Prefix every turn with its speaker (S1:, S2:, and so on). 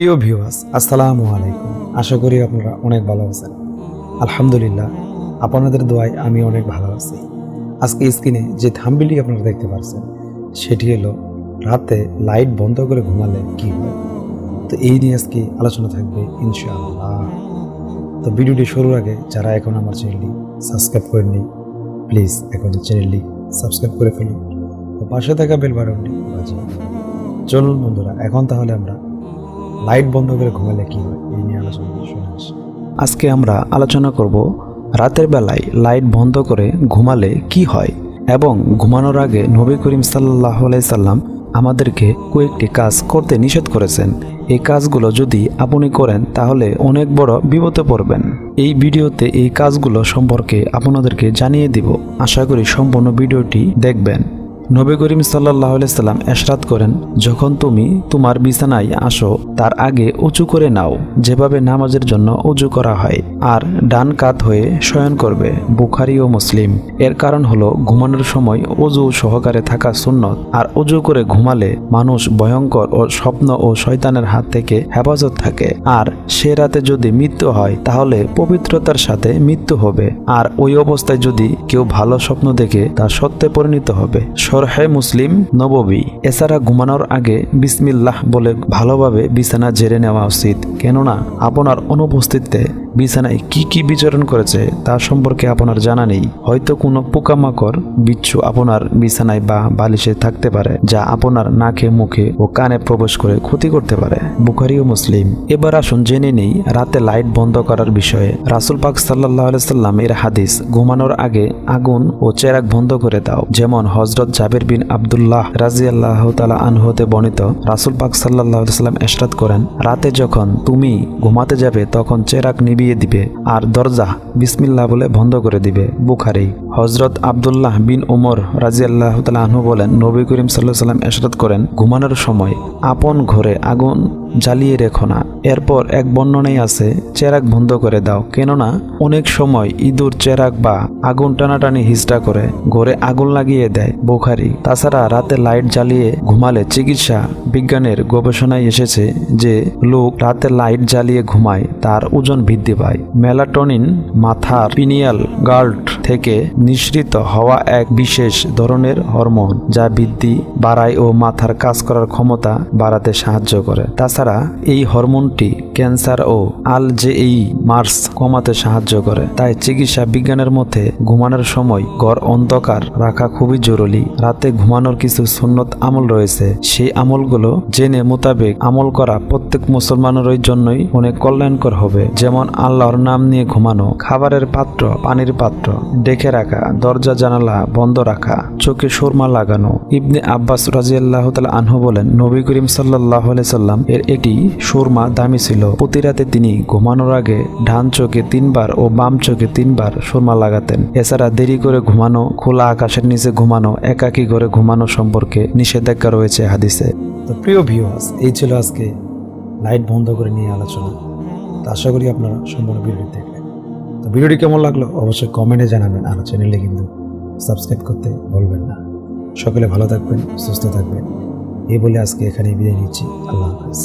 S1: প্রিয় ভিউয়ার্স আসসালামু আলাইকুম। আশা করি আপনারা অনেক ভালো আছেন। আলহামদুলিল্লাহ, আপনাদের দোয়ায় আমি অনেক ভালো আছি। আজকে স্ক্রিনে যে থাম্বিলটি আপনারা দেখতে পাচ্ছেন, সেটি হলো রাতে লাইট বন্ধ করে ঘুমালে কি হয়? তো এই নিয়ে আজকে আলোচনা থাকবে ইনশাআল্লাহ। তো ভিডিওটি শুরুর আগে যারা এখন আমার চ্যানেলটি সাবস্ক্রাইব করেননি, প্লিজ এখন চ্যানেলটি সাবস্ক্রাইব করে ফেলুন ও পাশে থাকা বেল বাটনটি চলুন বন্ধুরা, এখন তাহলে আমরা লাইট বন্ধ করে ঘুমালে কি হয়? এই নিয়ে আলোচনা শুনে আসি আজকে আমরা আলোচনা করব রাতের বেলায় লাইট বন্ধ করে ঘুমালে কি হয় এবং ঘুমানোর আগে নবী করিম সাল্লাহ সাল্লাম আমাদেরকে কয়েকটি কাজ করতে নিষেধ করেছেন। এই কাজগুলো যদি আপনি করেন, তাহলে অনেক বড় বিপদে পড়বেন। এই ভিডিওতে এই কাজগুলো সম্পর্কে আপনাদেরকে জানিয়ে দিব। আশা করি সম্পূর্ণ ভিডিওটি দেখবেন। নবী করিম সাল্লাহ সাল্লাম এশরাত করেন, যখন তুমি তোমার বিছানায় আসো, তার আগে উঁচু করে নাও, যেভাবে নামাজের জন্য উজু করা হয়, আর ডান কাত হয়ে শয়ন করবে, বুখারি ও মুসলিম। এর কারণ হলো, ঘুমানোর সময় অজু সহকারে থাকা সুন্নত, আর উজু করে ঘুমালে মানুষ ভয়ঙ্কর ও স্বপ্ন ও শয়তানের হাত থেকে হেফাজত থাকে। আর সে রাতে যদি মৃত্যু হয়, তাহলে পবিত্রতার সাথে মৃত্যু হবে। আর ওই অবস্থায় যদি কেউ ভালো স্বপ্ন দেখে তা সত্যে পরিণত হবে। সরহে মুসলিম নববী। এছাড়া ঘুমানোর আগে বিসমিল্লাহ বলে ভালোভাবে বিছানা জেরে নেওয়া উচিত। কেননা, আপনার অনুপস্থিতিতে বিছানায় কি কি বিচরণ করেছে তা সম্পর্কে আপনার জানা নেই। হয়তো কোনো পোকামাকড় বিচ্ছু আপনার বিছানায় বা বালিশে থাকতে পারে, যা আপনার নাকে, মুখে ও কানে প্রবেশ করে ক্ষতি করতে পারে। বুখারি ও মুসলিম। এবার আসুন জেনে নেই রাতে লাইট বন্ধ করার বিষয়ে। রাসুল পাক সাল্লাহ সাল্লাম এর হাদিস, ঘুমানোর আগে আগুন ও চেরাক বন্ধ করে দাও। যেমন হজরত জাবের বিন আবদুল্লাহ রাজি আল্লাহ তালা আনহতে বর্ণিত, রাসুল পাক সাল্লাহ সাল্লাম এশরাত করেন, রাতে যখন তুমি ঘুমাতে যাবে, তখন চেরাক নিভিয়ে দিবে। আর দরজা বিসমিল্লা বলে বন্ধ করে দিবে। বুখারি হজরত আবদুল্লাহ বিন উমর রাজি আল্লাহ তালা আনহু বলেন, নবী করিম সাল্লাহ সাল্লাম এসরাত করেন, ঘুমানোর সময় আপন ঘরে আগুন জ্বালিয়ে রেখো না। এরপর এক বর্ণনাই আছে চেরাক বন্ধ করে দাও। কেননা, অনেক সময় ইঁদুর চেরাক বা আগুন টানাটানি হিজড়া করে, ঘরে আগুন লাগিয়ে দেয় বোখারি। তাছাড়া রাতে লাইট জ্বালিয়ে ঘুমালে চিকিৎসা বিজ্ঞানের গবেষণায় এসেছে যে, লোক রাতে লাইট জ্বালিয়ে ঘুমায়, তার ওজন বৃদ্ধি পায়। মেলাটনিন মাথার পিনিয়াল গার্ড থেকে নিঃসৃত হওয়া এক বিশেষ ধরনের হরমোন, যা বৃদ্ধি, বাড়ায় ও মাথার কাজ করার ক্ষমতা বাড়াতে সাহায্য করে। তাছাড়া এই হরমোনটি ক্যান্সার ও আল জে এই মার্স কমাতে সাহায্য করে। তাই চিকিৎসা বিজ্ঞানের মধ্যে ঘুমানোর সময় ঘর অন্ধকার রাখা খুবই জরুরি। রাতে ঘুমানোর কিছু সুন্নত আমল রয়েছে। সেই আমলগুলো জেনে মোতাবেক আমল করা প্রত্যেক মুসলমানেরই জন্যই অনেক কল্যাণকর হবে। যেমন আল্লাহর নাম নিয়ে ঘুমানো, খাবারের পাত্র, পানির পাত্র, ডেকে রাখা, দরজা, জানালা বন্ধ রাখা, চোখে সুরমা লাগানো। ইবনে আব্বাস রাজিয়াল্লাহ তালা আনহু বলেন, নবী করিম সাল্লাহ সাল্লাম এর এটি সুরমা দামি ছিল। প্রতি রাতে তিনি ঘুমানোর আগে ডান চোখে তিনবার ও বাম চোখে তিনবার সুরমা লাগাতেন। এছাড়া দেরি করে ঘুমানো, খোলা আকাশের নিচে ঘুমানো, একাকী করে ঘুমানো সম্পর্কে নিষেধাজ্ঞা রয়েছে হাদিসে। তো প্রিয় ভিউয়ার্স এই ছিল আজকে লাইট বন্ধ করে নিয়ে আলোচনা। তো আশা করি আপনারা সম্পূর্ণ ভিডিওটি দেখবেন তো ভিডিওটি কেমন লাগল অবশ্যই কমেন্টে জানাবেন আর চ্যানেলে কিন্তু সাবস্ক্রাইব করতে ভুলবেন না। সকলে ভালো থাকবেন, সুস্থ থাকবেন। এই বলে আজকে এখানে বিদায় নিচ্ছি। আল্লাহ হাফেজ।